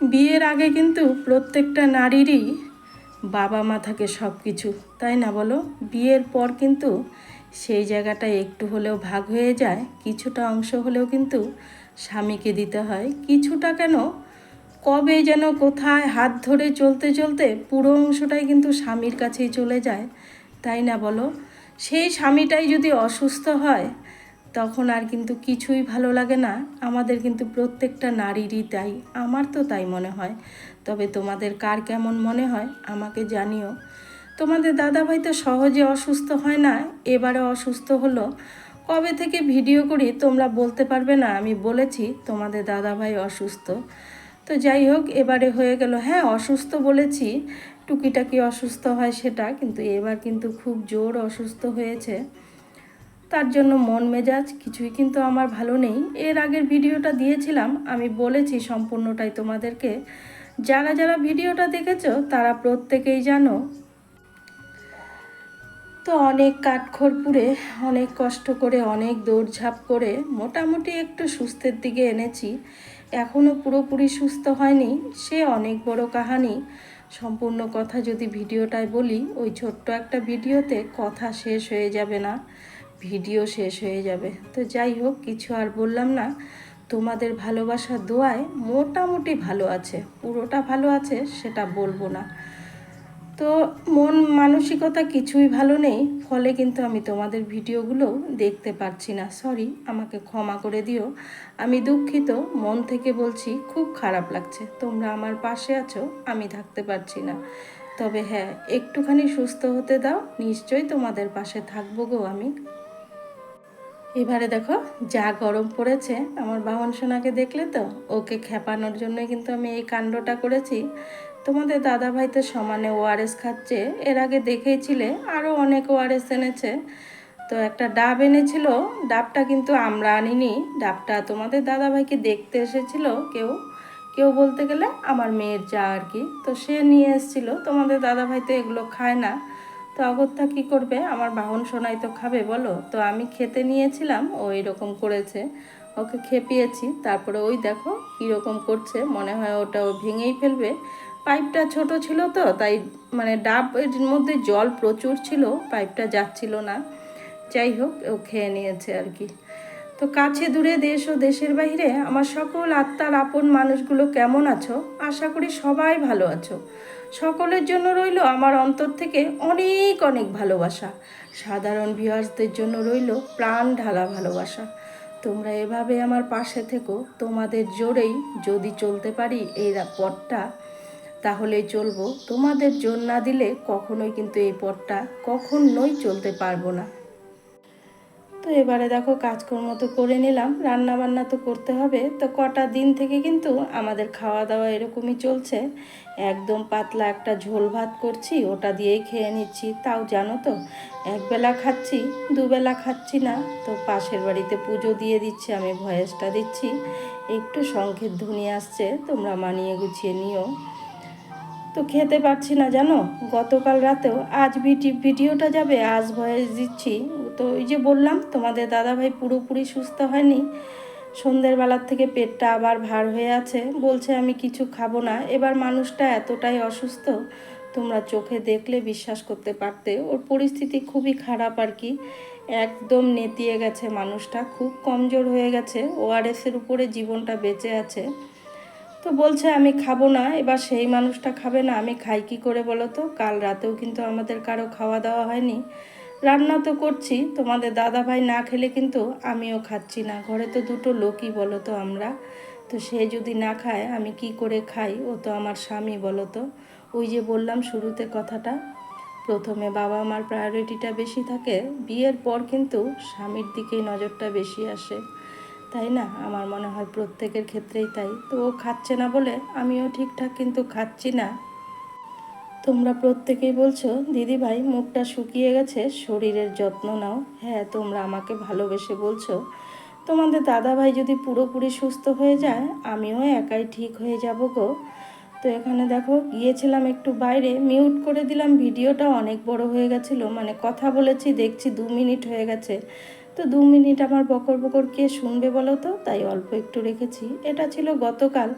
বিয়ের আগে কিন্তু প্রত্যেকটা নারীরই বাবা মা থাকে সব কিছু তাই না বলো? বিয়ের পর কিন্তু সেই জায়গাটা একটু হলেও ভাগ হয়ে যায়, কিছুটা অংশ হলেও কিন্তু স্বামীকে দিতে হয়। কিছুটা কেন? কবে যেন কোথায় হাত ধরে চলতে চলতে পুরো অংশটাই কিন্তু স্বামীর কাছেই চলে যায়, তাই না বলো? সেই স্বামীটাই যদি অসুস্থ হয় তখন আর কিন্তু কিছুই ভালো লাগে না। আমাদের কিন্তু প্রত্যেকটা নারীরই তাই। আমার তো তাই মনে হয়। তবে তোমাদের কার কেমন মনে হয়, আমাকে জানিও। তোমাদের দাদাভাই তো সহজে অসুস্থ হয় না। এবারে অসুস্থ হলো। কবে থেকে ভিডিও করি তোমরা বলতে পারবে না, আমি বলেছি তোমাদের দাদাভাই অসুস্থ। তো যাই হোক, এবারে হয়ে গেল। হ্যাঁ অসুস্থ বলেছি। টুকিটাকি অসুস্থ হয় সেটা, কিন্তু এবার কিন্তু খুব জোর অসুস্থ হয়েছে। তার জন্য মন মেজাজ কিছুই কিন্তু আমার ভালো নেই। এর আগের ভিডিওটা দিয়েছিলাম, আমি বলেছি সম্পূর্ণটাই তোমাদেরকে। যারা যারা ভিডিওটা দেখেছ, তারা প্রত্যেকেই জানো, তো অনেক কাঠখড়পুরে, অনেক কষ্ট করে, অনেক দৌড়ঝাঁপ করে, মোটামুটি একটু সুস্থের দিকে এনেছি। এখনও পুরোপুরি সুস্থ হয়নি, সে অনেক বড় কাহানি। সম্পূর্ণ কথা যদি ভিডিওটায় বলি, ওই ছোট্ট একটা ভিডিওতে কথা শেষ হয়ে যাবে না। ভিডিও শেষ হয়ে যাবে। তো যাই হোক, কিছু আর বললাম না। তোমাদের ভালোবাসার দোয়ায় মোটামুটি ভালো আছে। পুরোটা ভালো আছে, সেটা বলব না। তো মন মানসিকতা কিছুই ভালো নেই, ফলে কিন্তু আমি তোমাদের ভিডিওগুলো দেখতে পারছি না। সরি আমাকে ক্ষমা করে দিও। আমি দুঃখিত, মন থেকে বলছি, খুব খারাপ লাগছে। তোমরা আমার পাশে আছো, আমি থাকতে পারছি না। তবে হ্যাঁ একটুখানি সুস্থ হতে দাও, নিশ্চয়ই তোমাদের পাশে থাকব গো আমি। এবারে দেখো, যা গরম পড়েছে, আমার বাহন সোনাকে দেখলে তো, ওকে খেপানোর জন্য কিন্তু আমি এই কাণ্ডটা করেছি। তোমাদের দাদা ভাই তো সমানে ওআরএস খাচ্ছে, এর আগে দেখেইছিলে আরও অনেক ওআরএস এনেছে। তো একটা ডাব এনেছিল, ডাবটা কিন্তু আমরা আনিনি, ডাবটা তোমাদের দাদা ভাইকে দেখতে এসেছিল কেউ। কেউ বলতে গেলে আমার মেয়ের যা আর কি, তো সে নিয়ে এসেছিল, তোমাদের দাদা ভাই তো এগুলো খায় না। তো অগত্যা কী করবে? আমার বাহন সোনাই তো খাবে, বলো? তো আমি খেতে নিয়েছিলাম, ও এরকম করেছে। ওকে খেপিয়েছি। তারপরে ওই দেখো কীরকম করছে, মনে হয় ওটা ও ভেঙেই ফেলবে। পাইপটা ছোট ছিল তো, তাই মানে ডাব এর মধ্যে জল প্রচুর ছিল, পাইপটা যাচ্ছিল না। যাই হোক, ও খেয়ে নিয়েছে আর কি। তো কাছে দূরে দেশ ও দেশের বাইরে আমার সকল আত্মার আপন মানুষগুলো কেমন আছো? আশা করি সবাই ভালো আছো। সকলের জন্য রইল আমার অন্তর থেকে অনেক অনেক ভালোবাসা। সাধারণ ভিউয়ার্সদের জন্য রইল প্রাণ ঢালা ভালোবাসা। তোমরা এভাবে আমার পাশে থেকো, তোমাদের জোরেই যদি চলতে পারি এই পথটা, তাহলে চলবো। তোমাদের জোর না দিলে কখনোই কিন্তু এই পথটা কখনোই চলতে পারব না। তো এবারে দেখো কাজকর্ম তো করে নিলাম রান্না বান্না তো করতে হবে। তো কটা দিন থেকে কিন্তু আমাদের খাওয়া দাওয়া এরকমই চলছে। একদম পাতলা একটা ঝোল ভাত করছি, ওটা দিয়েই খেয়ে নিচ্ছি। তাও জানো তো, একবেলা খাচ্ছি, দুবেলা খাচ্ছি না। তো পাশের বাড়িতে পুজো দিয়ে দিচ্ছে, আমি ভয়েসটা দিচ্ছি। একটু সংক্ষেপ ধ্বনি আসছে, তোমরা মানিয়ে গুছিয়ে নিও। তো খেতে পারছি না জানো, গতকাল রাতেও আজ ভিডিওটা যাবে, আজ ভয়েস দিচ্ছি। তো ওই যে বললাম, তোমাদের দাদাভাই পুরোপুরি সুস্থ হয়নি। সন্ধ্যের বেলার থেকে পেটটা আবার ভার হয়ে আছে। বলছে, আমি কিছু খাব না। এবার মানুষটা এতটাই অসুস্থ, তোমরা চোখে দেখলে বিশ্বাস করতে পারতে। ওর পরিস্থিতি খুবই খারাপ আর কি। একদম নেতিয়ে গেছে মানুষটা, খুব কমজোর হয়ে গেছে। ওআরএসের উপরে জীবনটা বেঁচে আছে। তো বলছে, আমি খাব না। এবার সেই মানুষটা খাবে না। আমি খাই কি করে বলো তো? কাল রাতেও কিন্তু আমাদের কারও খাওয়া দাওয়া হয়নি। রান্না তো করছি, তোমাদের দাদা ভাই না খেলে কিন্তু আমিও খাচ্ছি না। ঘরে তো দুটো লোকই বলো তো আমরা। তো সে যদি না খায়, আমি কি করে খাই? ও তো আমার স্বামী বলো তো ওই যে বললাম শুরুতে কথাটা, প্রথমে বাবা মার প্রায়োরিটিটা বেশি থাকে, বিয়ের পর কিন্তু স্বামীর দিকেই নজরটা বেশি আসে। তাই না? আমার মনে হয় প্রত্যেকের ক্ষেত্রেই তাই। তো ও খাচ্ছে না বলে আমিও ঠিকঠাক কিন্তু খাচ্ছি না। তোমরা প্রত্যেকেই বলছো, দিদি ভাই, মুখটা শুকিয়ে গেছে, শরীরের যত্ন নাও। হ্যাঁ তোমরা আমাকে ভালোবেসে বলছো। তোমাদের দাদা ভাই যদি পুরোপুরি সুস্থ হয়ে যায়, আমিও একাই ঠিক হয়ে যাব গো। তো এখানে দেখো, গিয়েছিলাম একটু বাইরে, মিউট করে দিলাম, ভিডিওটা অনেক বড় হয়ে গেছিল। মানে কথা বলেছি, দেখছি দু মিনিট হয়ে গেছে। তো দু মিনিট আমার বকর বকর কে শুনবে বলো তো? তাই অল্প একটু রেখেছি। এটা ছিল গতকাল।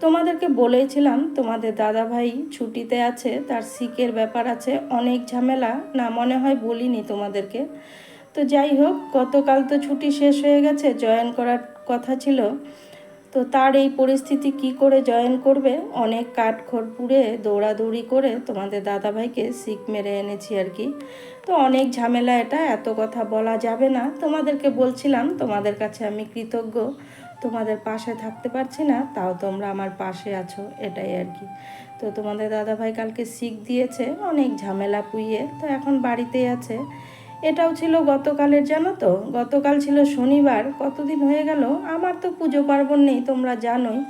তোমাদেরকে বলেছিলাম, তোমাদের দাদা ভাই ছুটিতে আছে, তার সিকের ব্যাপার আছে, অনেক ঝামেলা, না মনে হয় বলিনি তোমাদেরকে। তো যাই হোক, গতকাল তো ছুটি শেষ হয়ে গেছে, জয়েন করার কথা ছিল। তো তার এই পরিস্থিতি কি করে জয়েন করবে? অনেক কাঠখড় পুড়ে দৌড়াদৌড়ি করে তোমাদের দাদাভাইকে সিক মেরে এনেছি আর কি। তো অনেক ঝামেলা এটা, এত কথা বলা যাবে না। তোমাদেরকে বলছিলাম, তোমাদের কাছে আমি কৃতজ্ঞ। তোমাদের পাশে থাকতে পারছি না, তাও তোমরা আমার পাশে আছো, এটাই আর কি। তো তোমাদের দাদাভাই কালকে শিখ দিয়েছে, অনেক ঝামেলা পুইয়ে, তো এখন বাড়িতেই আছে। এটাও ছিল গতকালের, জানো তো? গতকাল ছিল শনিবার, কতদিন হয়ে গেল? আমার তো পুজো পার্বণ নেই, তোমরা জানোই।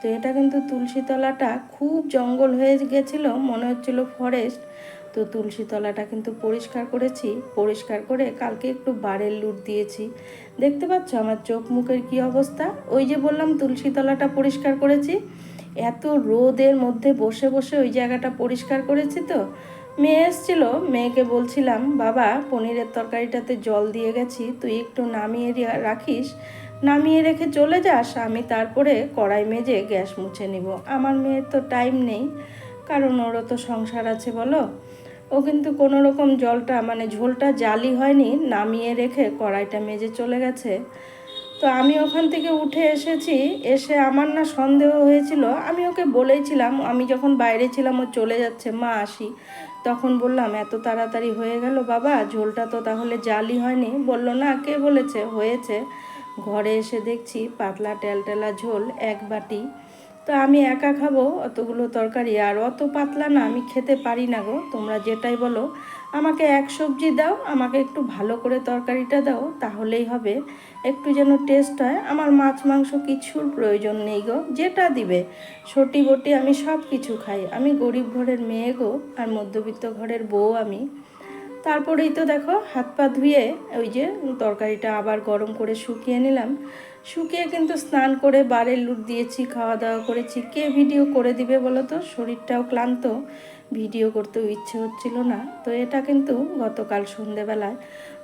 তো এটা কিন্তু তুলসীতলাটা খুব জঙ্গল হয়ে গেছিল, মনে হচ্ছিল ফরেস্ট তো তুলসীতলাটা কিন্তু পরিষ্কার করেছি। পরিষ্কার করে কালকে একটু বারের লুট দিয়েছি। দেখতে পাচ্ছ আমার চোখ মুখের কি অবস্থা? ওই যে বললাম তুলসীতলাটা পরিষ্কার করেছি। এত রোদের মধ্যে বসে বসে ওই জায়গাটা পরিষ্কার করেছি তো। মেয়ে এসছিল, মেয়েকে বলছিলাম, বাবা, পনিরের তরকারিটাতে জল দিয়ে গেছি, তুই একটু নামিয়ে রাখিস। নামিয়ে রেখে চলে যাস, আমি তারপরে কড়াই মেজে গ্যাস মুছে নিব। আমার মেয়ের তো টাইম নেই, কারণ ওরও তো সংসার আছে বলো। ও কিন্তু কোনো রকম জলটা মানে ঝোলটা জালি হয়নি, নামিয়ে রেখে কড়াইটা মেজে চলে গেছে। তো আমি ওখান থেকে উঠে এসেছি, এসে আমার না সন্দেহ হয়েছিল, আমি ওকে বলেইছিলাম, আমি যখন বাইরে ছিলাম, ও চলে যাচ্ছে, মা আসি। তখন বললাম, এত তাড়াতাড়ি হয়ে গেল বাবা, ঝোলটা তো তাহলে জালি হয়নি। বলল, না, কে বলেছে? হয়েছে। ঘরে এসে দেখছি পাতলা টেলটেলা ঝোল এক বাটি। তো আমি একা খাব অতগুলো তরকারি, আর অত পাতলা না, আমি খেতে পারি না গো। তোমরা যেটাই বলো, আমাকে এক সবজি দাও, আমাকে একটু ভালো করে তরকারিটা দাও, তাহলেই হবে। একটু যেন টেস্ট হয়, আমার মাছ মাংস কিছুর প্রয়োজন নেই গো, যেটা দিবে। সটি বটি আমি সব কিছু খাই, আমি গরিব ঘরের মেয়ে গো, আর মধ্যবিত্ত ঘরের বউ আমি। তারপরেই তো দেখো, হাত পা ধুয়ে ওই যে তরকারিটা আবার গরম করে শুকিয়ে নিলাম। শুকিয়ে কিন্তু স্নান করে বারে লুট দিয়েছি খাওয়া দাওয়া করেছি। কে ভিডিও করে দিবে বলো তো? শরীরটাও ক্লান্ত। ভিডিও করতেও ইচ্ছে হচ্ছিল না। তো এটা কিন্তু গতকাল সন্ধেবেলায়।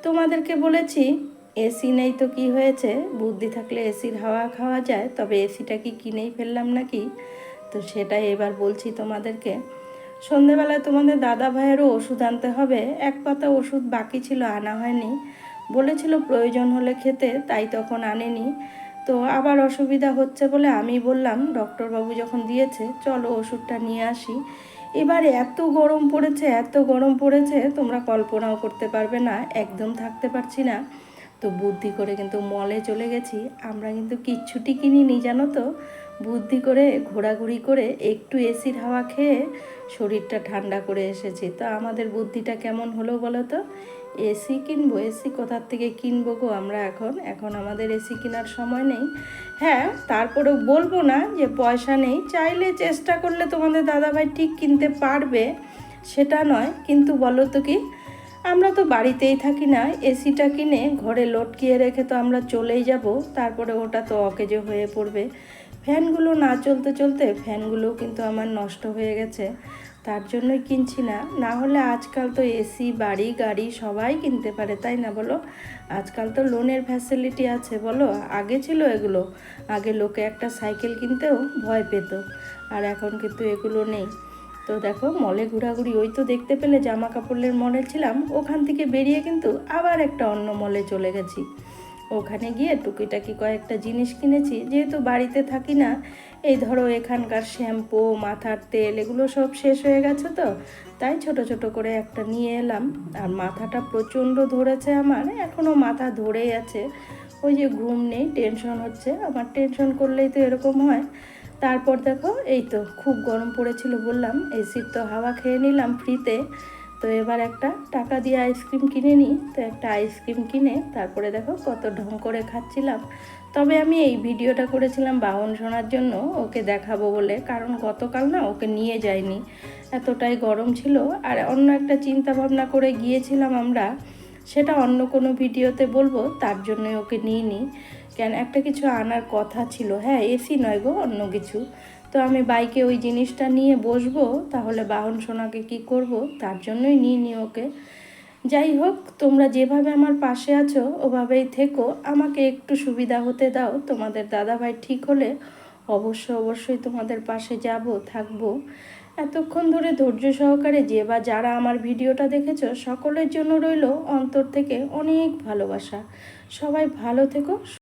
তোমাদেরকে বলেছি, এসি নেই তো কি হয়েছে? বুদ্ধি থাকলে এসির হাওয়া খাওয়া যায়, তবে এসিটা কি কিনেই ফেললাম নাকি? তো সেটাই এবার বলছি তোমাদেরকে। সন্ধেবেলায় তোমাদের দাদা ভাইয়েরও ওষুধ আনতে হবে। এক পাতা ওষুধ বাকি ছিল, আনা হয়নি। বলেছিল প্রয়োজন হলে খেতে, তাই তখন আনেনি। তো আবার অসুবিধা হচ্ছে বলে আমি বললাম, ডক্টরবাবু যখন দিয়েছে, চলো ওষুধটা নিয়ে আসি। এবার এত গরম পড়েছে, এত গরম পড়েছে, তোমরা কল্পনাও করতে পারবে না, একদম থাকতে পারছি না। তো বুদ্ধি করে কিন্তু মলে চলে গেছি। আমরা কিন্তু কিচ্ছুটি কিনিনি, জানো তো? বুদ্ধি করে, ঘোরাঘুরি করে একটু এসির হাওয়া খেয়ে শরীরটা ঠান্ডা করে এসেছি। তো আমাদের বুদ্ধিটা কেমন হলো বলো তো? এসি কিনবো? এসি কোথার থেকে কিনবো গো আমরা এখন? এখন আমাদের এসি কেনার সময় নেই। হ্যাঁ তারপরেও বলব না যে পয়সা নেই। চাইলে চেষ্টা করলে তোমাদের দাদাভাই ঠিক কিনতে পারবে, সেটা নয়। কিন্তু বলো তো কি? আমরা তো বাড়িতেই থাকি না। এসিটা কিনে ঘরে লটকিয়ে রেখে তো আমরা চলেই যাব। তারপরে ওটা তো অকেজো হয়ে পড়বে। ফ্যানগুলো না চলতে চলতে ফ্যানগুলোও কিন্তু আমার নষ্ট হয়ে গেছে। তার জন্যই কিনছি না। না হলে আজকাল তো এসি বাড়ি, গাড়ি সবাই কিনতে পারে, তাই না বলো? আজকাল তো লোনের ফ্যাসিলিটি আছে বলো। আগে ছিল এগুলো। আগে লোকে একটা সাইকেল কিনতেও ভয় পেত। আর এখন কিন্তু এগুলো নেই। তো দেখো, মলে ঘোরাঘুরি, ওই তো দেখতে পেলে জামা কাপড়ের মলে ছিলাম। ওখান থেকে বেরিয়ে কিন্তু আবার একটা অন্য মলে চলে গেছি। ওখানে গিয়ে টুকিটাকি কয়েকটা জিনিস কিনেছি। যেহেতু বাড়িতে থাকি না, এই ধরো এখানকার শ্যাম্পু, মাথার তেল, এগুলো সব শেষ হয়ে গেছে তো, তাই ছোট ছোট করে একটা নিয়ে এলাম। আর মাথাটা প্রচণ্ড ধরেছে আমার এখনও মাথা ধরেই আছে। ওই যে ঘুম নেই টেনশন হচ্ছে। আমার টেনশন করলেই তো এরকম হয়। তারপর দেখো, এই তো খুব গরম পড়েছিল বললাম এসির তো হাওয়া খেয়ে নিলাম ফ্রিতে তো এবার একটা টাকা দিয়ে আইসক্রিম কিনে নিই। তো একটা আইসক্রিম কিনে তারপরে দেখো কত ঢং করে খাচ্ছিলাম। তবে আমি এই ভিডিওটা করেছিলাম বাহন শোনার জন্য, ওকে দেখাবো বলে। কারণ গতকাল না ওকে নিয়ে যায়নি এতটাই গরম ছিল। আর অন্য একটা চিন্তা ভাবনা করে গিয়েছিলাম আমরা, সেটা অন্য কোনো ভিডিওতে বলব, তার জন্যই ওকে নিয়ে নিই কেন, একটা কিছু আনার কথা ছিল। হ্যাঁ এসি নয় গো, অন্য কিছু। তো আমি বাইকে ওই জিনিসটা নিয়ে বসবো, তাহলে বাহন সোনাকে কি করব? তার জন্যই নিয়ে নি ওকে। যাই হোক, তোমরা যেভাবে আমার পাশে আছো, ওভাবেই থেকো। আমাকে একটু সুবিধা হতে দাও। তোমাদের দাদাভাই ঠিক হলে অবশ্য অবশ্যই তোমাদের পাশে যাব, থাকব। এতক্ষণ ধরে ধৈর্য সহকারে যে বা যারা আমার ভিডিওটা দেখেছ, সকলের জন্য রইল অন্তর থেকে অনেক ভালোবাসা। সবাই ভালো থেকো